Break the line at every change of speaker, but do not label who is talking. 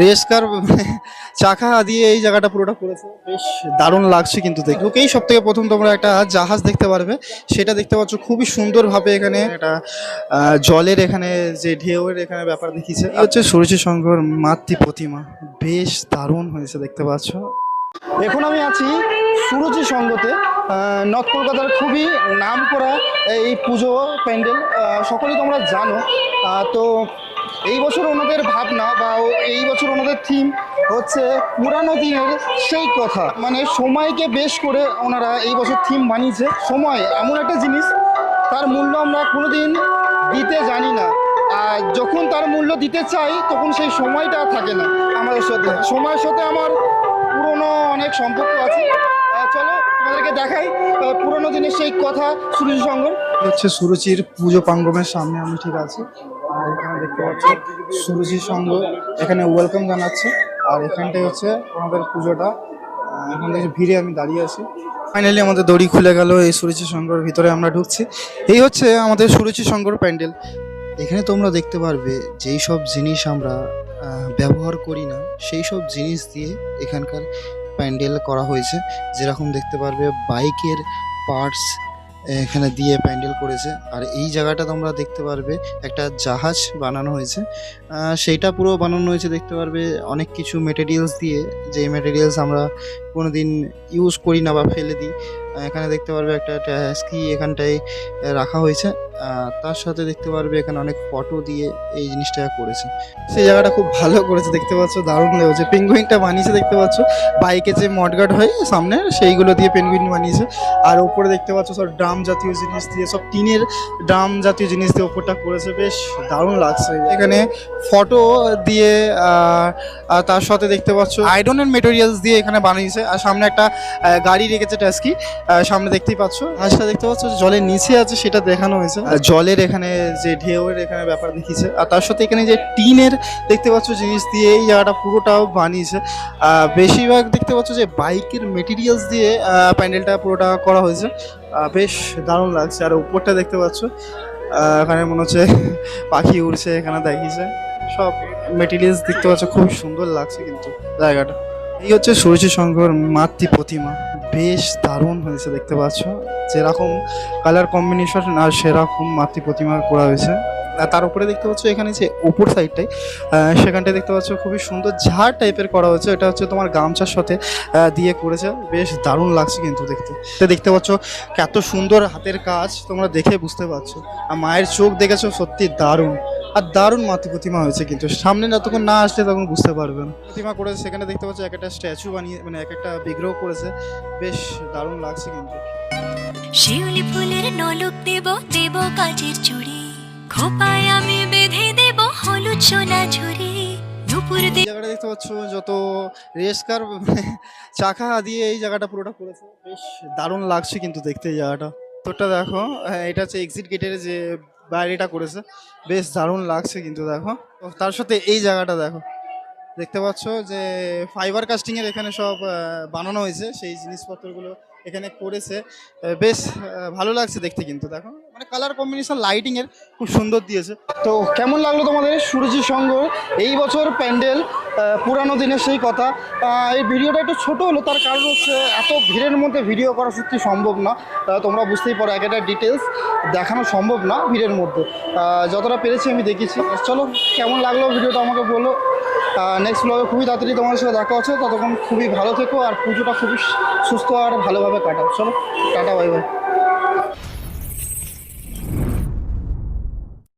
Race car চাকা দিয়ে এই জায়গাটা পুরোটা করেছে। বেশ দারুণ লাগছে কিন্তু দেখে। ঢুকেই সব থেকে প্রথম তোমরা একটা জাহাজ দেখতে পারবে। সেটা দেখতে পাচ্ছ খুবই সুন্দরভাবে এখানে একটা জলের এখানে যে ঢেউয়ের এখানে ব্যাপার দেখিয়েছে। হচ্ছে সুরুচি সংঘর মাতৃ প্রতিমা। বেশ দারুণ হয়েছে দেখতে পাচ্ছ। এখন আমি আছি সুরুচি সঙ্গতে নর্থ কলকাতার খুবই নাম করা এই পুজো প্যান্ডেল। সকলেই তোমরা জানো। তো এই বছর ওনাদের ভাবনা বা এই বছর ওনাদের থিম হচ্ছে পুরানো দিনের সেই কথা। মানে সময়কে বেশ করে ওনারা এই বছর থিম বানিয়েছে। সময় এমন একটা জিনিস, তার মূল্য আমরা কোনোদিন দিতে জানি না। আর যখন তার মূল্য দিতে চাই, তখন সেই সময়টা থাকে না আমাদের সাথে। সময়ের সাথে আমার পুরনো অনেক সম্পর্ক আছে। চলো তোমাদেরকে দেখাই পুরনো দিনের সেই কথা, সুরুচি সঙ্গর হচ্ছে সুরুচির পুজো পাঙ্গমের সামনে আমি ঠিক আছি। আর এখানে দেখতে পাচ্ছি সুরুচি সঙ্গ। এখানে ওয়েলকাম জানাচ্ছে। আর এখানটাই হচ্ছে আমাদের পুজোটা। এখন থেকে ভিড়ে আমি দাঁড়িয়ে আছি। ফাইনালি আমাদের দড়ি খুলে গেল এই সুরুচি সংঘর ভিতরে আমরা ঢুকছি। এই হচ্ছে আমাদের সুরুচি সংঘর প্যান্ডেল। এখানে তোমরা দেখতে পারবে যেই সব জিনিস আমরা ব্যবহার করি না, সেই সব জিনিস দিয়ে এখানকার প্যান্ডেল করা হয়েছে। যেরকম দেখতে পারবে বাইকের পার্টস এখানে দিয়ে প্যান্ডেল করেছে। আর এই জায়গাটা তোমরা দেখতে পারবে, একটা জাহাজ বানানো হয়েছে। সেইটা পুরো বানানো হয়েছে, দেখতে পারবে, অনেক কিছু মেটেরিয়ালস দিয়ে। যে মেটেরিয়ালস আমরা কোনোদিন ইউজ করি না বা ফেলে দিই এখানে দেখতে পারবে একটা স্কি এখানটায় রাখা হয়েছে। তার সাথে দেখতে পারবে এখানে অনেক ফটো দিয়ে এই জিনিসটা করেছে। সেই জায়গাটা খুব ভালো করেছে, দেখতে পাচ্ছ? দারুণ লেগেছে। পেঙ্গুইনটা বানিয়েছে, দেখতে পাচ্ছ? বাইকে যে মডগার্ড হয় সামনে, সেইগুলো দিয়ে পেঙ্গুইন বানিয়েছে। আর ওপরে দেখতে পাচ্ছ, সব ড্রাম জাতীয় জিনিস দিয়ে, সব টিনের ড্রাম জাতীয় জিনিস দিয়ে ওপরটা করেছে। বেশ দারুণ লাগছে। এখানে ফটো দিয়ে তার সাথে দেখতে পাচ্ছ আয়রনের মেটেরিয়ালস দিয়ে এখানে বানিয়েছে। আর সামনে একটা গাড়ি রেখেছে ট্যাস্কি সামনে দেখতেই পাচ্ছ। হাঁসটা দেখতে পাচ্ছ জলের নিচে আছে, সেটা দেখানো হয়েছে। জলের এখানে যে ঢেউয়ের এখানে ব্যাপার দেখিয়েছে। আর তার সাথে এখানে যে টিনের দেখতে পাচ্ছ জিনিস দিয়ে এই জায়গাটা পুরোটাও বানিয়েছে। বেশিরভাগ দেখতে পাচ্ছ যে বাইকের মেটেরিয়ালস দিয়ে প্যান্ডেলটা পুরোটা করা হয়েছে। বেশ দারুণ লাগছে। আর উপরটা দেখতে পাচ্ছ এখানে মনে হচ্ছে পাখি উড়ছে, এখানে দেখিয়েছে। সব মেটেরিয়ালস দেখতে পাচ্ছ খুব সুন্দর লাগছে কিন্তু জায়গাটা। এই হচ্ছে সুরুচি শঙ্কর মাতৃ প্রতিমা। বেশ দারুণ হয়েছে, দেখতে পাচ্ছ। যেরকম কালার কম্বিনেশন আর সেরকম মাতৃ প্রতিমা করা হয়েছে। তার উপরে দেখতে পাচ্ছ এখানে যে উপর সাইডটাই সেখানটায় দেখতে পাচ্ছ খুবই সুন্দর ঝাড় টাইপের করা হয়েছে। এটা হচ্ছে তোমার গামছার সাথে দিয়ে করেছে। বেশ দারুণ লাগছে কিন্তু দেখতে। তো দেখতে পাচ্ছ কত সুন্দর হাতের কাজ তোমরা দেখে বুঝতে পারছ। আর মায়ের চোখ দেখেছ? সত্যি দারুণ। আর দারুণ মাতৃ প্রতিমা হয়েছে কিন্তু। সামনে যতক্ষণ না আসলে তখন বুঝতে পারবেন প্রতিমা করেছে সেখানে দেখতে পাচ্ছ এক একটা স্ট্যাচু বানিয়ে মানে এক একটা বিগ্রহ করেছে। বেশ দারুণ লাগছে কিন্তু।
শিউলি ফুলের নলক দেব দেব কাজের চুড়ি। খোপায় আমি বেঁধে দেব হলুদ সোনা ঝুড়ি। দুপুর
এই জায়গাটা দেখতে পাচ্ছ যত রেস কার চাকা দিয়ে এই জায়গাটা পুরোটা করেছে। বেশ দারুণ লাগছে কিন্তু দেখতে এই জায়গাটা। তোরটা দেখো হ্যাঁ, এটা হচ্ছে এক্সিট গেটের যে বাইরেটা করেছে। বেশ দারুণ লাগছে কিন্তু দেখো। তার সাথে এই জায়গাটা দেখো। দেখতে পাচ্ছ যে ফাইবার কাস্টিংয়ের এখানে সব বানানো হয়েছে। সেই জিনিসপত্রগুলো এখানে করেছে। বেশ ভালো লাগছে দেখতে কিন্তু দেখো। মানে কালার কম্বিনেশন লাইটিং এর খুব সুন্দর দিয়েছে। তো কেমন লাগল তোমাদের সুরজি সঙ্গ? এই বছর প্যান্ডেল পুরানো দিনের সেই কথা। এই ভিডিওটা একটু ছোট হলো, তার কারণ হচ্ছে এত ভিড়ের মধ্যে ভিডিও করা সত্যি সম্ভব না। তোমরা বুঝতেই পারো এক একটা ডিটেলস দেখানো সম্ভব না ভিড়ের মধ্যে। যতটা পেরেছি আমি দেখেছি চলো, কেমন লাগল ভিডিওটা আমাকে বলো। নেক্সট ব্লগে খুবই তাড়াতাড়ি তোমাদের সাথে দেখা হচ্ছে, ততক্ষণ খুবই ভালো থেকো, আর পুজোটা খুবই সুস্থ আর ভালোভাবে কাটাও। চলো, টাটা বাই বাই